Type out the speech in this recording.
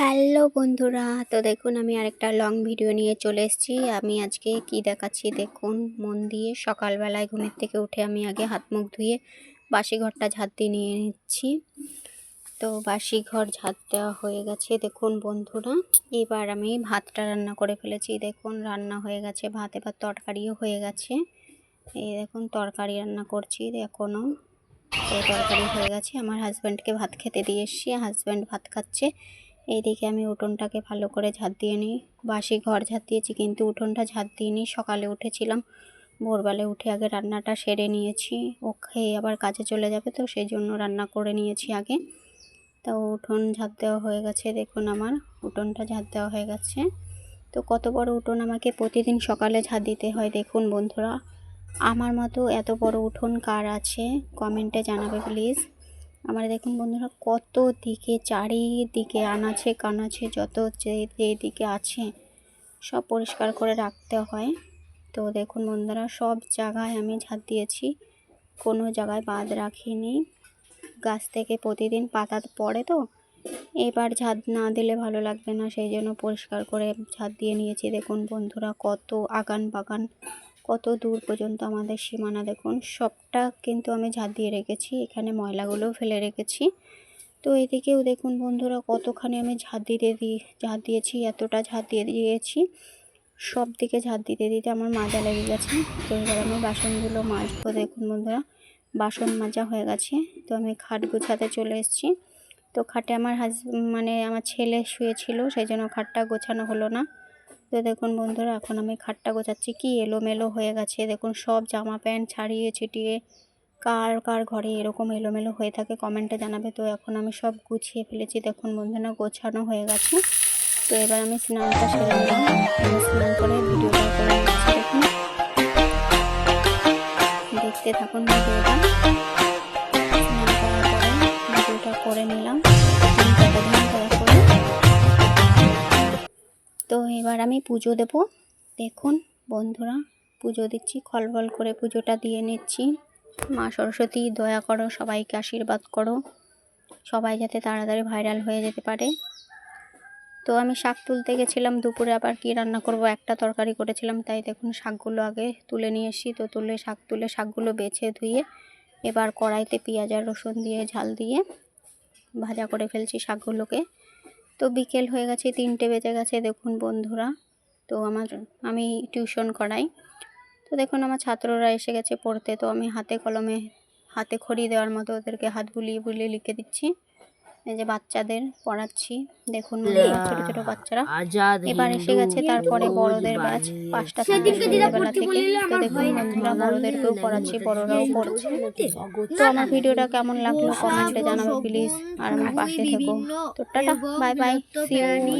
Hello বন্ধুরা, তো দেখুন আমি আরেকটা লং ভিডিও নিয়ে চলে এসেছি। আমি আজকে কি দেখাচ্ছি দেখুন, মন দিয়ে সকালবেলায় ঘুমের থেকে উঠে আমি আগে হাত মুখ ধুয়ে বাসি ঘরটা ঝাঁট দিয়ে নিয়ে নিচ্ছি। তো বাসি ঘর ঝাঁট দেওয়া হয়ে গেছে দেখুন বন্ধুরা, এবার আমি ভাতটা রান্না করে ফেলেছি। দেখুন রান্না হয়ে গেছে, ভাত এবার তরকারিও হয়ে গেছে। এই দেখুন তরকারি রান্না করছি এখনও তো তরকারি হয়ে গেছে, আমার হাজব্যান্ডকে ভাত খেতে দিয়ে এসছি হাজব্যান্ড ভাত খাচ্ছে। এইদিকে আমি উঠোনটাকে ভালো করে ঝাঁট দিয়ে নিই। বাসি ঘর ঝাঁট দিয়েছি, কিন্তু উঠোনটা ঝাঁট দিইনি। সকালে উঠেছিলাম ভোরবেলায় উঠে আগে রান্নাটা সেরে নিয়েছি। ও খেয়ে আবার কাজে চলে যাবে, তো সেই জন্য রান্না করে নিয়েছি আগে। তো উঠোন ঝাঁট দেওয়া হয়ে গেছে, দেখুন আমার, উঠোনটা ঝাঁট দেওয়া হয়ে গেছে। তো কত বড় উঠোন আমাকে প্রতিদিন সকালে ঝাঁট দিতে হয়, দেখুন বন্ধুরা। আমার মতো এত বড় উঠোন কার আছে? কমেন্টে জানাবে, প্লিজ। আমার দেখুন বন্ধুরা, কত দিকে, চারিদিকে আনাছে কানাছে যত যে যেদিকে আছে, সব পরিষ্কার করে রাখতে হয়। তো দেখুন বন্ধুরা, সব জায়গায় আমি ঝাঁট দিয়েছি, কোনো জায়গায় বাদ রাখিনি। গাছ থেকে প্রতিদিন পাতা পড়ে তো, এবার ঝাঁট না দিলে ভালো লাগবে না, সেই জন্য পরিষ্কার করে ঝাঁট দিয়ে নিয়েছি। দেখুন বন্ধুরা, কত আগান বাগান কত দূর পর্যন্ত আমাদের সীমানা দেখুন। সবটা কিন্তু আমি ঝাঁট দিয়ে রেখেছি, এখানে ময়লাগুলোও ফেলে রেখেছি। তো এদিকেও দেখুন বন্ধুরা কতখানি আমি ঝাঁট দিতে দিই ঝাঁট দিয়েছি, এতটা ঝাঁট দিয়ে দিয়েছি। সব দিকে ঝাঁট দিতে দিতে আমার মাজা লেগে গেছে। তো এবার আমি বাসনগুলো মাজবো দেখুন বন্ধুরা। বাসন মাজা হয়ে গেছে, তো আমি খাট গোছাতে চলে এসেছি। তো খাটে আমার হাজ মানে আমার ছেলে শুয়েছিল, সেই জন্য খাটটা গোছানো হলো না। তো দেখুন বন্ধুরা, এখন আমি খাটটা গোছাচ্ছি কি? এলোমেলো হয়ে গেছে। দেখুন, সব জামা প্যান্ট ছাড়িয়ে ছিটিয়ে কার কার ঘরে এরকম এলোমেলো হয়ে থাকে কমেন্টে জানাবে। তো এখন আমি সব গুছিয়ে ফেলেছি। দেখুন বন্ধুরা, গোছানো হয়ে গেছে। তো এবার আমি স্নানটা সেরে নিলাম স্নান করে ভিডিওটা করে দেখুন। দেখতে থাকুন ভিডিওটা। স্নান করার পরে ভিডিওটা করে নিলাম। তো এবার আমি পুজো দেব। দেখুন বন্ধুরা, পুজো দিচ্ছি খলবল করে পুজোটা দিয়ে নিচ্ছি। মা সরস্বতী, দয়া করো, সবাইকে আশীর্বাদ করো। সবাই যাতে তাড়াতাড়ি ভাইরাল হয়ে যেতে পারে। তো আমি শাক তুলতে গেছিলাম, দুপুরে আবার কি রান্না করব, একটা তরকারি করেছিলাম, তাই দেখুন শাকগুলো আগে তুলে নিয়ে এসি তো তুলে, শাক তুলে, শাকগুলো বেছে ধুয়ে এবার কড়াইতে পেঁয়াজ আর রসুন দিয়ে ঝাল দিয়ে ভাজা করে ফেলছি শাকগুলোকে। তো বিকেল হয়ে গেছে, তিনটে বেজে গেছে দেখুন বন্ধুরা। তো আমার, আমি টিউশন করাই। তো দেখুন আমার ছাত্ররা এসে গেছে পড়তে, তো আমি হাতে কলমে, হাতে খড়ি দেওয়ার মতো ওদেরকে হাত বুলিয়ে বুলিয়ে লিখে দিচ্ছি। এই যে বাচ্চাদের পড়াচ্ছি। দেখুন ছোট ছোট বাচ্চারা। এবার এসে গেছে তারপরে বড়দের ব্যাচ পাঁচটা থেকে তো দেখুন বন্ধুরা বড়দেরকেও পড়াচ্ছি বড়রাও পড়ছে তো আমার ভিডিওটা কেমন লাগল কমেন্টে জানাব প্লিজ। আর আমার পাশে থেকো। তো tata bye bye see you